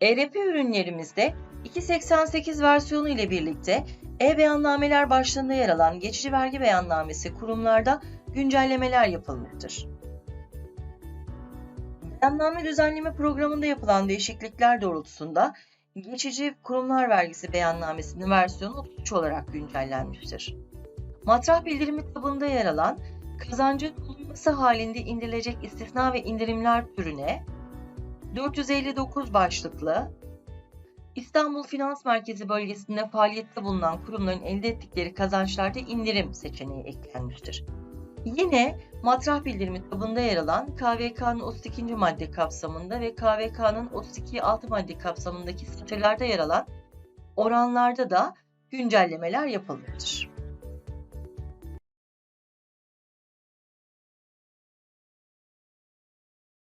ERP ürünlerimizde 288 versiyonu ile birlikte e-beyannameler başlığında yer alan geçici vergi beyannamesi kurumlarda güncellemeler yapılmıştır. Beyanname düzenleme programında yapılan değişiklikler doğrultusunda geçici kurumlar vergisi beyannamesinin versiyonu 33 olarak güncellenmiştir. Matrah bildirimi tabında yer alan kazancın bulunması halinde indirilecek istisna ve indirimler türüne 459 başlıklı İstanbul Finans Merkezi bölgesinde faaliyette bulunan kurumların elde ettikleri kazançlarda indirim seçeneği eklenmiştir. Yine matrah bildirimi tabında yer alan KVK'nın 32. madde kapsamında ve KVK'nın 32 altı madde kapsamındaki satırlarda yer alan oranlarda da güncellemeler yapılmıştır.